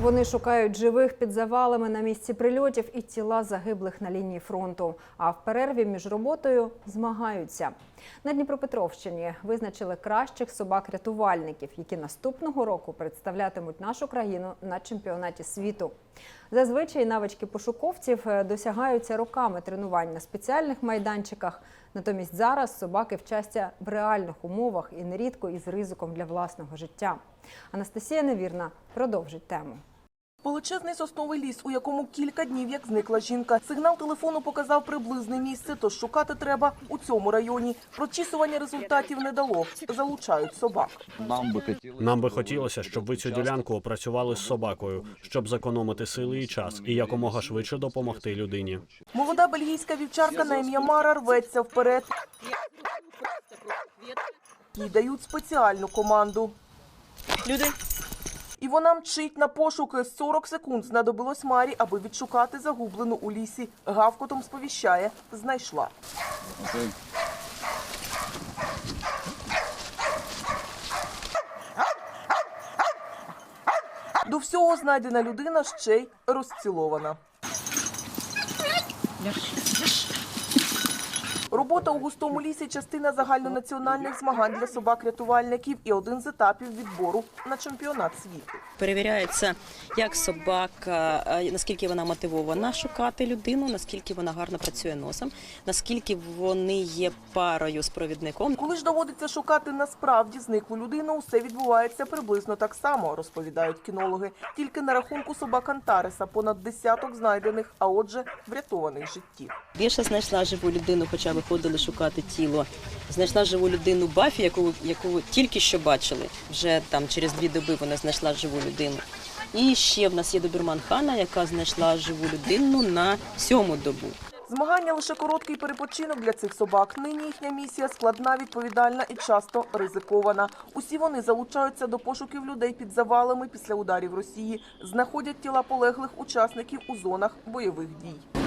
Вони шукають живих під завалами на місці прильотів і тіла загиблих на лінії фронту. А в перерві між роботою змагаються. На Дніпропетровщині визначили кращих собак-рятувальників, які наступного року представлятимуть нашу країну на чемпіонаті світу. Зазвичай навички пошуковців е, досягаються роками тренувань на спеціальних майданчиках. Натомість зараз собаки вчаться в реальних умовах і нерідко із ризиком для власного життя. Анастасія Невірна продовжить тему. Величезний сосновий ліс, у якому кілька днів як зникла жінка. Сигнал телефону показав приблизне місце, тож шукати треба у цьому районі. Прочісування результатів не дало. Залучають собак. Нам би хотілося Нам би хотілося, щоб ви цю ділянку опрацювали з собакою, щоб зекономити сили і час і якомога швидше допомогти людині. Молода бельгійська вівчарка на ім'я Мара рветься вперед. Їй дають спеціальну команду. Люди, вона мчить на пошуки. 40 секунд знадобилось Марі, аби відшукати загублену у лісі. Гавкотом сповіщає. Знайшла. До всього знайдена людина ще й розцілована. Робота у густому лісі частина загальнонаціональних змагань для собак-рятувальників і один з етапів відбору на чемпіонат світу. перевіряється, як собака, е, наскільки вона мотивована шукати людину, наскільки вона гарно працює носом, наскільки вони є парою з провідником. Коли ж доводиться шукати насправді зниклу людину, усе відбувається приблизно так само, розповідають кінологи. Тільки на рахунку собак Антареса понад десяток знайдених, а отже, врятованих життів. Більше знайшла живу людину, хоча виходили шукати тіло. Знайшла живу людину Бафі, яку, яку тільки що бачили. Вже там через дві доби вона знайшла живу людину. І ще в нас є добірман Хана, яка знайшла живу людину на сьому добу. Змагання лише короткий перепочинок для цих собак. Нині їхня місія складна, відповідальна і часто ризикована. Усі вони залучаються до пошуків людей під завалами після ударів Росії, знаходять тіла полеглих учасників у зонах бойових дій.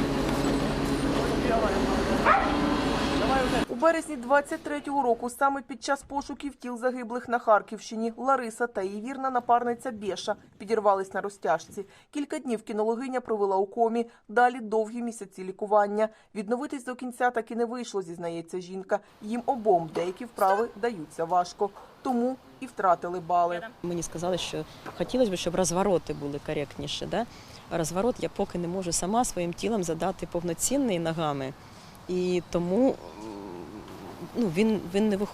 У березні 23-го року, саме під час пошуків тіл загиблих на Харківщині, Лариса та її вірна напарниця Бєша підірвались на розтяжці. Кілька днів кінологиня провела у комі. Далі довгі місяці лікування. Відновитись до кінця так і не вийшло, зізнається жінка. Їм обом деякі вправи даються важко, тому і втратили бали. Мені сказали, що хотілося б, щоб розвороти були коректніше. Да? Розворот я поки не можу сама своїм тілом задати повноцінний ногами. І тому ну, він, він не виходить.